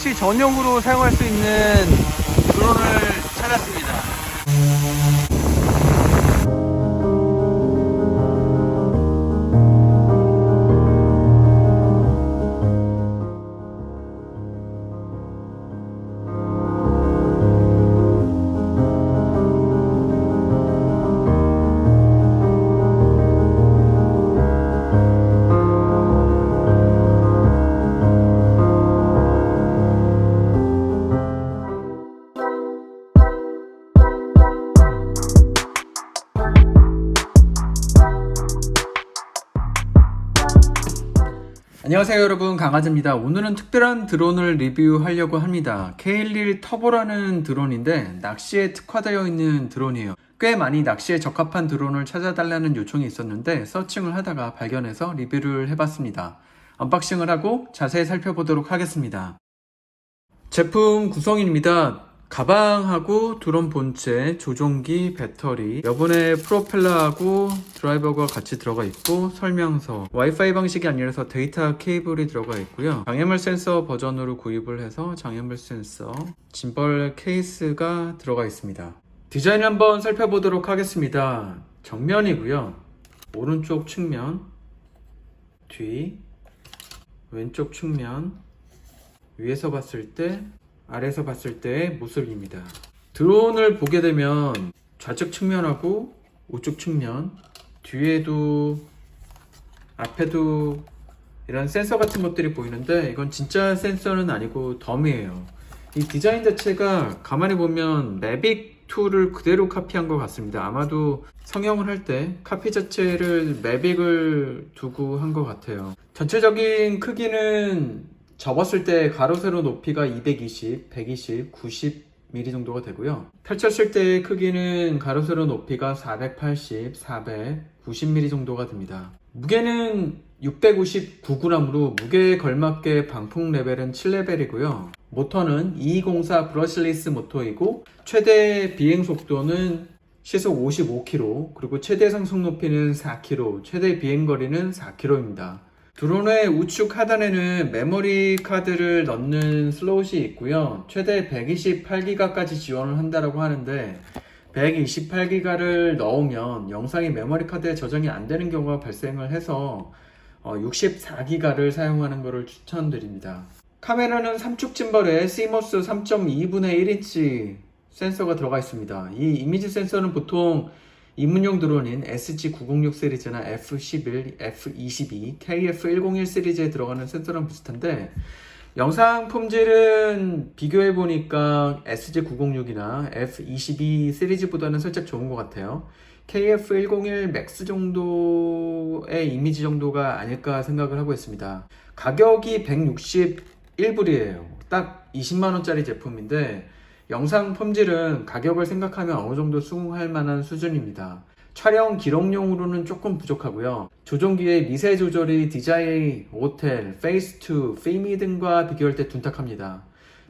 낚시 전용으로 사용할 수 있는 드론을 찾았습니다. 안녕하세요 여러분. 강아지입니다. 오늘은 특별한 드론을 리뷰하려고 합니다. K11 터보라는 드론인데 낚시에 특화되어 있는 드론이에요. 꽤 많이 낚시에 적합한 드론을 찾아달라는 요청이 있었는데 서칭을 하다가 발견해서 리뷰를 해봤습니다. 언박싱을 하고 자세히 살펴보도록 하겠습니다. 제품 구성입니다 가방하고 드론 본체, 조종기, 배터리, 여분의 프로펠러하고 드라이버가 같이 들어가 있고 설명서, 와이파이 방식이 아니라서 데이터 케이블이 들어가 있고요. 장애물 센서 버전으로 구입을 해서 장애물 센서, 짐벌 케이스가 들어가 있습니다. 디자인 한번 살펴보도록 하겠습니다. 정면이고요. 오른쪽 측면, 뒤, 왼쪽 측면, 위에서 봤을 때 아래에서 봤을 때의 모습입니다. 드론을 보게 되면 좌측 측면하고 우측 측면, 뒤에도 앞에도 이런 센서 같은 것들이 보이는데 이건 진짜 센서는 아니고 덤이에요. 이 디자인 자체가 가만히 보면 매빅 2를 그대로 카피한 것 같습니다. 아마도 성형을 할 때 카피 자체를 매빅을 두고 한 것 같아요. 전체적인 크기는 접었을 때 가로 세로 높이가 220, 120, 90mm 정도가 되고요. 펼쳤을 때의 크기는 가로 세로 높이가 480, 400, 90mm 정도가 됩니다. 무게는 659g으로 무게에 걸맞게 방풍 레벨은 7레벨이고요. 모터는 2204 브러실리스 모터이고 최대 비행 속도는 시속 55km, 그리고 최대 상승 높이는 4km, 최대 비행 거리는 4km입니다. 드론의 우측 하단에는 메모리 카드를 넣는 슬롯이 있고요. 최대 128기가까지 지원을 한다고 하는데 128기가를 넣으면 영상이 메모리 카드에 저장이 안 되는 경우가 발생을 해서 64기가를 사용하는 것을 추천드립니다. 카메라는 삼축 짐벌에 CMOS 3.2분의 1인치 센서가 들어가 있습니다. 이 이미지 센서는 보통 입문용 드론인 SG906 시리즈나 F11, F22, KF101 시리즈에 들어가는 센서랑 비슷한데 영상 품질은 비교해 보니까 SG906이나 F22 시리즈보다는 살짝 좋은 것 같아요. KF101 맥스 정도의 이미지 정도가 아닐까 생각을 하고 있습니다. 가격이 161불이에요. 딱 20만원짜리 제품인데 영상 품질은 가격을 생각하면 어느 정도 수긍할 만한 수준입니다. 촬영 기록용으로는 조금 부족하고요. 조종기의 미세 조절이 DJI, 오텔, 페이스2, 페이미 등과 비교할 때 둔탁합니다.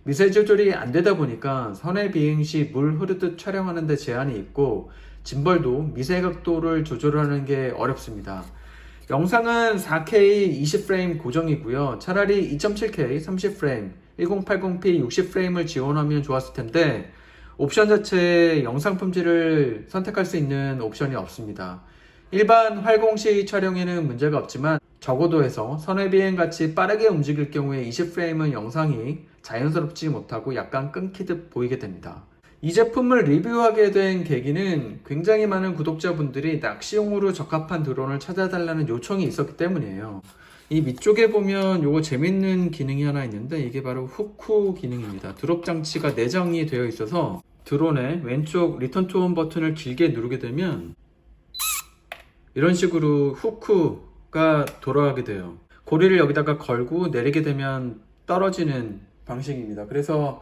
미세 조절이 안 되다 보니까 선의 비행 시 물 흐르듯 촬영하는 데 제한이 있고 짐벌도 미세 각도를 조절하는 게 어렵습니다. 영상은 4K 20프레임 고정이고요. 차라리 2.7K 30프레임, 1080p 60프레임을 지원하면 좋았을 텐데 옵션 자체에 영상 품질을 선택할 수 있는 옵션이 없습니다. 일반 활공 시 촬영에는 문제가 없지만 저고도에서 선회비행 같이 빠르게 움직일 경우에 20프레임은 영상이 자연스럽지 못하고 약간 끊기듯 보이게 됩니다. 이 제품을 리뷰하게 된 계기는 굉장히 많은 구독자분들이 낚시용으로 적합한 드론을 찾아달라는 요청이 있었기 때문이에요. 이 밑쪽에 보면 요거 재밌는 기능이 하나 있는데 이게 바로 후쿠 기능입니다. 드롭 장치가 내장이 되어 있어서 드론의 왼쪽 리턴 투온 버튼을 길게 누르게 되면 이런 식으로 후크가 돌아가게 돼요. 고리를 여기다가 걸고 내리게 되면 떨어지는 방식입니다. 그래서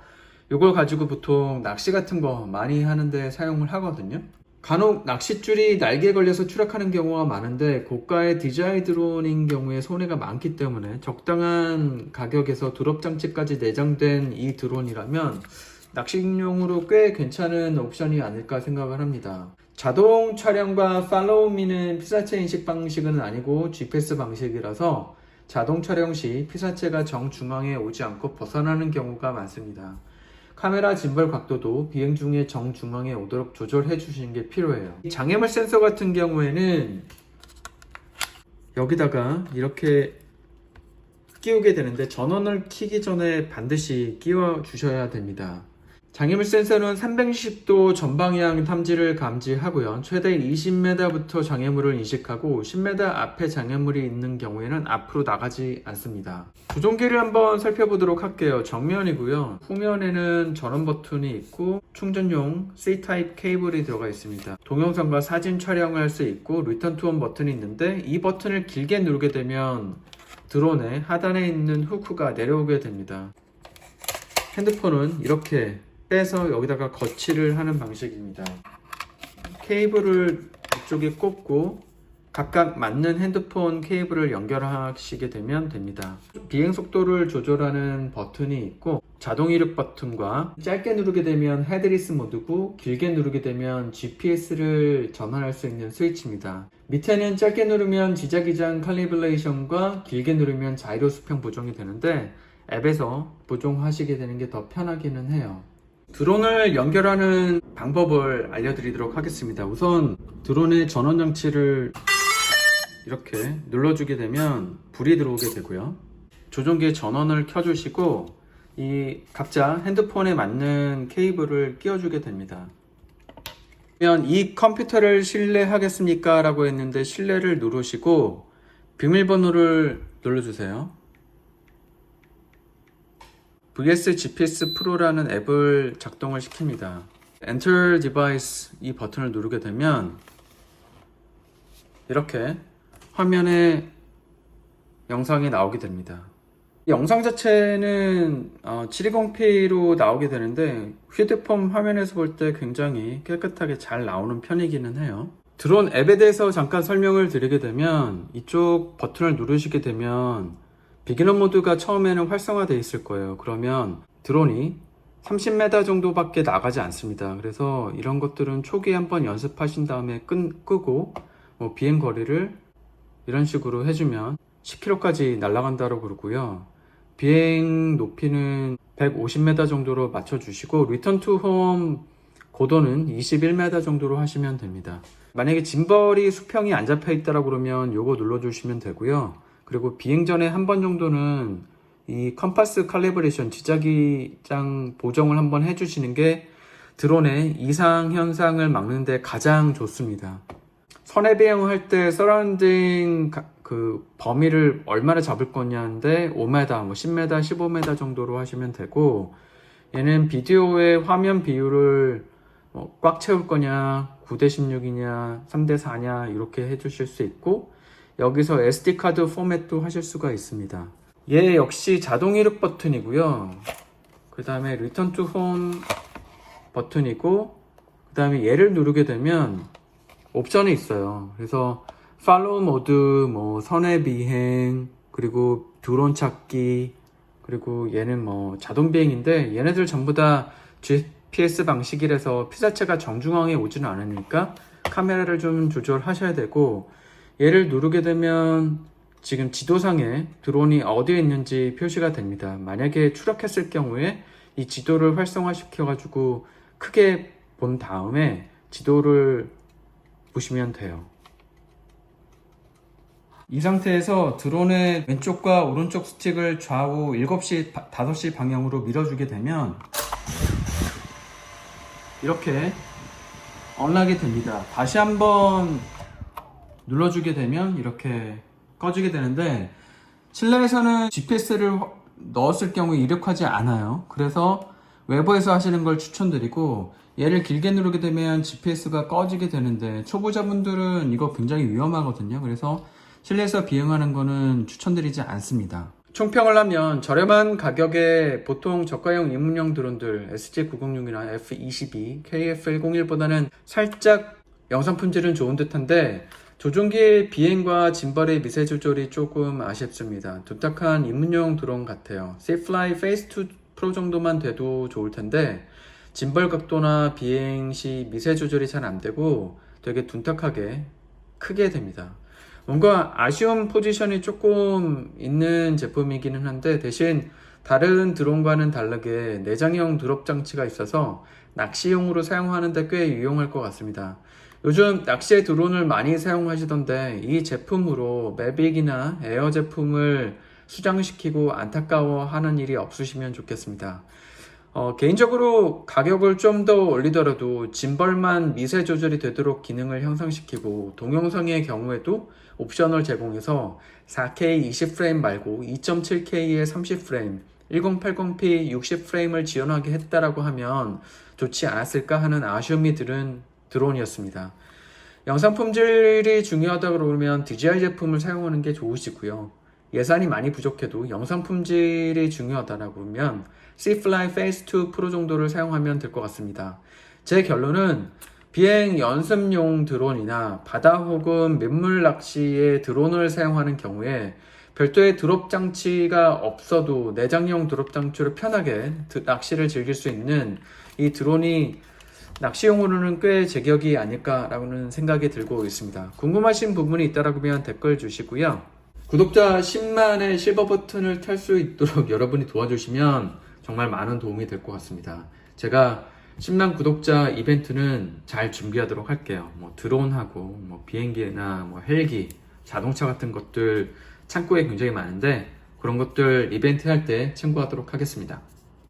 이걸 가지고 보통 낚시 같은 거 많이 하는데 사용을 하거든요. 간혹 낚싯줄이 날개에 걸려서 추락하는 경우가 많은데 고가의 DJI 드론인 경우에 손해가 많기 때문에 적당한 가격에서 드롭 장치까지 내장된 이 드론이라면 낚시용으로 꽤 괜찮은 옵션이 아닐까 생각을 합니다. 자동 촬영과 팔로우미는 피사체 인식 방식은 아니고 GPS 방식이라서 자동 촬영 시 피사체가 정중앙에 오지 않고 벗어나는 경우가 많습니다. 카메라 짐벌 각도도 비행 중에 정중앙에 오도록 조절해 주시는 게 필요해요. 이 장애물 센서 같은 경우에는 여기다가 이렇게 끼우게 되는데 전원을 켜기 전에 반드시 끼워 주셔야 됩니다. 장애물 센서는 360도 전방향 탐지를 감지하고요. 최대 20m부터 장애물을 인식하고 10m 앞에 장애물이 있는 경우에는 앞으로 나가지 않습니다. 조종기를 한번 살펴보도록 할게요. 정면이고요. 후면에는 전원 버튼이 있고 충전용 C-타입 케이블이 들어가 있습니다. 동영상과 사진 촬영을 할수 있고 리턴 투원 버튼이 있는데 이 버튼을 길게 누르게 되면 드론의 하단에 있는 후크가 내려오게 됩니다. 핸드폰은 이렇게 빼서 여기다가 거치를 하는 방식입니다. 케이블을 이쪽에 꽂고 각각 맞는 핸드폰 케이블을 연결하시게 되면 됩니다. 비행 속도를 조절하는 버튼이 있고 자동 이륙 버튼과 짧게 누르게 되면 헤드리스 모드고 길게 누르게 되면 GPS를 전환할 수 있는 스위치입니다. 밑에는 짧게 누르면 지자기장 칼리브레이션과 길게 누르면 자이로 수평 보정이 되는데 앱에서 보정하시게 되는 게 더 편하기는 해요. 드론을 연결하는 방법을 알려드리도록 하겠습니다. 우선 드론의 전원 장치를 이렇게 눌러주게 되면 불이 들어오게 되고요. 조종기의 전원을 켜주시고 이 각자 핸드폰에 맞는 케이블을 끼워주게 됩니다. 그러면 이 컴퓨터를 신뢰하겠습니까? 라고 했는데 신뢰를 누르시고 비밀번호를 눌러주세요. VS GPS Pro라는 앱을 작동을 시킵니다. Enter Device 이 버튼을 누르게 되면 이렇게 화면에 영상이 나오게 됩니다. 이 영상 자체는 720p로 나오게 되는데 휴대폰 화면에서 볼 때 굉장히 깨끗하게 잘 나오는 편이기는 해요. 드론 앱에 대해서 잠깐 설명을 드리게 되면 이쪽 버튼을 누르시게 되면 비기너 모드가 처음에는 활성화되어 있을 거예요. 그러면 드론이 30m 정도밖에 나가지 않습니다. 그래서 이런 것들은 초기에 한번 연습하신 다음에 끈, 끄고 뭐 비행 거리를 이런 식으로 해주면 10km까지 날아간다고 그러고요. 비행 높이는 150m 정도로 맞춰주시고 리턴 투 홈 고도는 21m 정도로 하시면 됩니다. 만약에 짐벌이 수평이 안 잡혀 있다라 그러면 요거 눌러주시면 되고요. 그리고 비행 전에 한 번 정도는 이 컴파스 칼리브레이션 지자기장 보정을 한번 해주시는 게 드론의 이상 현상을 막는데 가장 좋습니다. 선해 비행을 때 서라운딩 가- 그 범위를 얼마나 잡을 거냐인데 5m, 뭐 10m, 15m 정도로 하시면 되고 얘는 비디오의 화면 비율을 뭐꽉 채울 거냐, 9대 16이냐, 3대 4냐 이렇게 해주실 수 있고 여기서 SD 카드 포맷도 하실 수가 있습니다. 얘 역시 자동 이륙 버튼이고요. 그 다음에 리턴 투 홈 버튼이고 그 다음에 얘를 누르게 되면 옵션이 있어요. 그래서 팔로우 모드, 뭐 선의 비행, 그리고 드론 찾기, 그리고 얘는 뭐 자동 비행인데 얘네들 전부 다 GPS 방식이라서 피사체가 정중앙에 오지는 않으니까 카메라를 좀 조절하셔야 되고 얘를 누르게 되면 지금 지도상에 드론이 어디에 있는지 표시가 됩니다. 만약에 추락했을 경우에 이 지도를 활성화시켜 가지고 크게 본 다음에 지도를 보시면 돼요. 이 상태에서 드론의 왼쪽과 오른쪽 스틱을 좌우 7시, 5시 방향으로 밀어주게 되면 이렇게 언락이 됩니다. 다시 한번 눌러주게 되면 이렇게 꺼지게 되는데 실내에서는 GPS를 넣었을 경우에 이륙하지 않아요. 그래서 외부에서 하시는 걸 추천드리고 얘를 길게 누르게 되면 GPS가 꺼지게 되는데 초보자분들은 이거 굉장히 위험하거든요. 그래서 실내에서 비행하는 거는 추천드리지 않습니다. 총평을 하면 저렴한 가격에 보통 저가형 입문용 드론들 SG906이나 F22, KF101보다는 살짝 영상 품질은 좋은 듯한데 조종기의 비행과 짐벌의 미세 조절이 조금 아쉽습니다. 둔탁한 입문용 드론 같아요. Seafly Phase 2 프로 정도만 돼도 좋을 텐데 짐벌 각도나 비행 시 미세 조절이 잘 안 되고 되게 둔탁하게 크게 됩니다. 뭔가 아쉬운 포지션이 조금 있는 제품이기는 한데 대신 다른 드론과는 다르게 내장형 드롭 장치가 있어서 낚시용으로 사용하는데 꽤 유용할 것 같습니다. 요즘 낚시에 드론을 많이 사용하시던데 이 제품으로 매빅이나 에어 제품을 수장시키고 안타까워하는 일이 없으시면 좋겠습니다. 어, 개인적으로 가격을 좀 더 올리더라도 짐벌만 미세 조절이 되도록 기능을 형성시키고 동영상의 경우에도 옵션을 제공해서 4K 20프레임 말고 2.7K의 30프레임, 1080p 60프레임을 지원하게 했다라고 하면 좋지 않았을까 하는 아쉬움이 들은 드론이었습니다. 영상 품질이 중요하다 그러면 DJI 제품을 사용하는 게 좋으시고요. 예산이 많이 부족해도 영상 품질이 중요하다라고 그러면 Cfly Phase 2 프로 정도를 사용하면 될 것 같습니다. 제 결론은 비행 연습용 드론이나 바다 혹은 민물 낚시에 드론을 사용하는 경우에 별도의 드롭 장치가 없어도 내장형 드롭 장치로 편하게 드- 낚시를 즐길 수 있는 이 드론이 낚시용으로는 꽤 제격이 아닐까라는 생각이 들고 있습니다. 궁금하신 부분이 있다라고 하면 댓글 주시고요. 구독자 10만의 실버 버튼을 탈 수 있도록 여러분이 도와주시면 정말 많은 도움이 될 것 같습니다. 제가 10만 구독자 이벤트는 잘 준비하도록 할게요. 뭐 드론하고 뭐 비행기나 뭐 헬기, 자동차 같은 것들 창고에 굉장히 많은데 그런 것들 이벤트 할 때 참고하도록 하겠습니다.